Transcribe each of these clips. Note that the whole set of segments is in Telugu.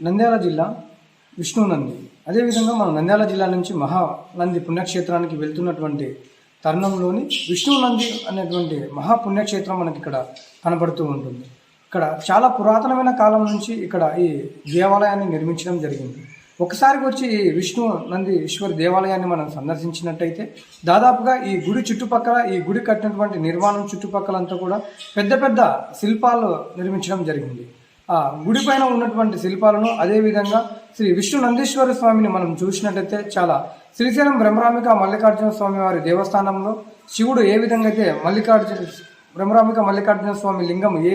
నంద్యాల జిల్లా విష్ణు నంది అదేవిధంగా మన నంద్యాల జిల్లా నుంచి మహానంది పుణ్యక్షేత్రానికి వెళ్తున్నటువంటి తరుణంలోని విష్ణు నంది అనేటువంటి మహాపుణ్యక్షేత్రం మనకి ఇక్కడ కనబడుతూ ఉంటుంది. ఇక్కడ చాలా పురాతనమైన కాలం నుంచి ఇక్కడ ఈ దేవాలయాన్ని నిర్మించడం జరిగింది. ఒకసారి వచ్చి ఈ విష్ణు నంది ఈశ్వర్ దేవాలయాన్ని మనం సందర్శించినట్టయితే దాదాపుగా ఈ గుడి చుట్టుపక్కల ఈ గుడి కట్టినటువంటి నిర్మాణం చుట్టుపక్కలంతా కూడా పెద్ద పెద్ద శిల్పాలు నిర్మించడం జరిగింది. ఆ గుడి పైన ఉన్నటువంటి శిల్పాలను అదేవిధంగా శ్రీ విష్ణు నందీశ్వర స్వామిని మనం చూసినట్టయితే చాలా శ్రీశైలం బ్రహ్మరామిక మల్లికార్జున స్వామి వారి దేవస్థానంలో శివుడు ఏ విధంగా అయితే మల్లికార్జున బ్రహ్మరామిక మల్లికార్జున స్వామి లింగం ఏ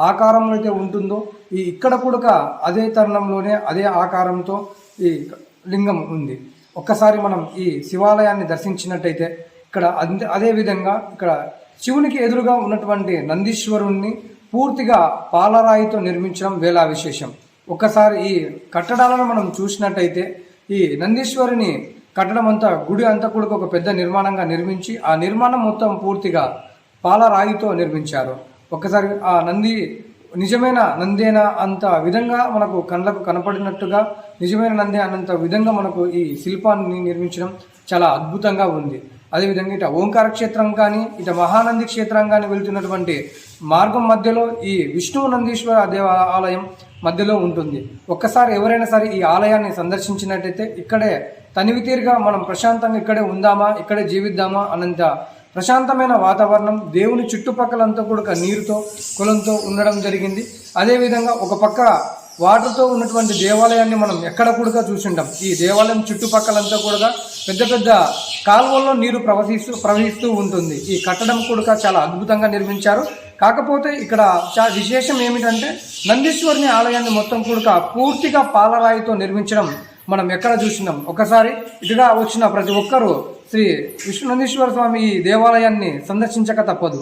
ఆకారంలో అయితే ఉంటుందో ఈ ఇక్కడ కూడా అదే తరుణంలోనే అదే ఆకారంతో ఈ లింగం ఉంది. ఒక్కసారి మనం ఈ శివాలయాన్ని దర్శించినట్టయితే ఇక్కడ అదే విధంగా ఇక్కడ శివునికి ఎదురుగా ఉన్నటువంటి నందీశ్వరుణ్ణి పూర్తిగా పాలరాయితో నిర్మించడం వేలా విశేషం ఒక్కసారి ఈ కట్టడాలను మనం చూసినట్టయితే ఈ నందీశ్వరిని కట్టడం అంతా గుడి అంతా కూడా ఒక పెద్ద నిర్మాణంగా నిర్మించి ఆ నిర్మాణం మొత్తం పూర్తిగా పాలరాయితో నిర్మించారు. ఒక్కసారి ఆ నంది నిజమైన నందేనా అంత విధంగా మనకు కళ్ళకు కనపడినట్టుగా నిజమైన నందే అన్నంత విధంగా మనకు ఈ శిల్పాన్ని నిర్మించడం చాలా అద్భుతంగా ఉంది. అదేవిధంగా ఇట ఓంకార క్షేత్రం కానీ ఇట మహానంది క్షేత్రం కానీ వెళ్తున్నటువంటి మార్గం మధ్యలో ఈ విష్ణువు నందీశ్వర దేవ ఆలయం మధ్యలో ఉంటుంది. ఒక్కసారి ఎవరైనా సరే ఈ ఆలయాన్ని సందర్శించినట్టయితే ఇక్కడే తనివి తీరుగా మనం ప్రశాంతంగా ఇక్కడే ఉందామా ఇక్కడే జీవిద్దామా అనంత ప్రశాంతమైన వాతావరణం దేవుని చుట్టుపక్కలంతా కూడా నీరుతో కులంతో ఉండడం జరిగింది. అదేవిధంగా ఒక పక్క వాటర్తో ఉన్నటువంటి దేవాలయాన్ని మనం ఎక్కడ కూడా చూసింటాం ఈ దేవాలయం చుట్టుపక్కలంతా కూడా పెద్ద పెద్ద కాలువల్లో నీరు ప్రవహిస్తూ ప్రవహిస్తూ ఉంటుంది. ఈ కట్టడం కూడా చాలా అద్భుతంగా నిర్మించారు. కాకపోతే ఇక్కడ చా విశేషం ఏమిటంటే నందీశ్వరుని ఆలయాన్ని మొత్తం కూడా పూర్తిగా పాలరాయితో నిర్మించడం మనం ఎక్కడ చూసినాం? ఒకసారి ఇటుగా వచ్చిన ప్రతి ఒక్కరూ శ్రీ విష్ణునందీశ్వర స్వామి ఈ దేవాలయాన్ని సందర్శించక తప్పదు.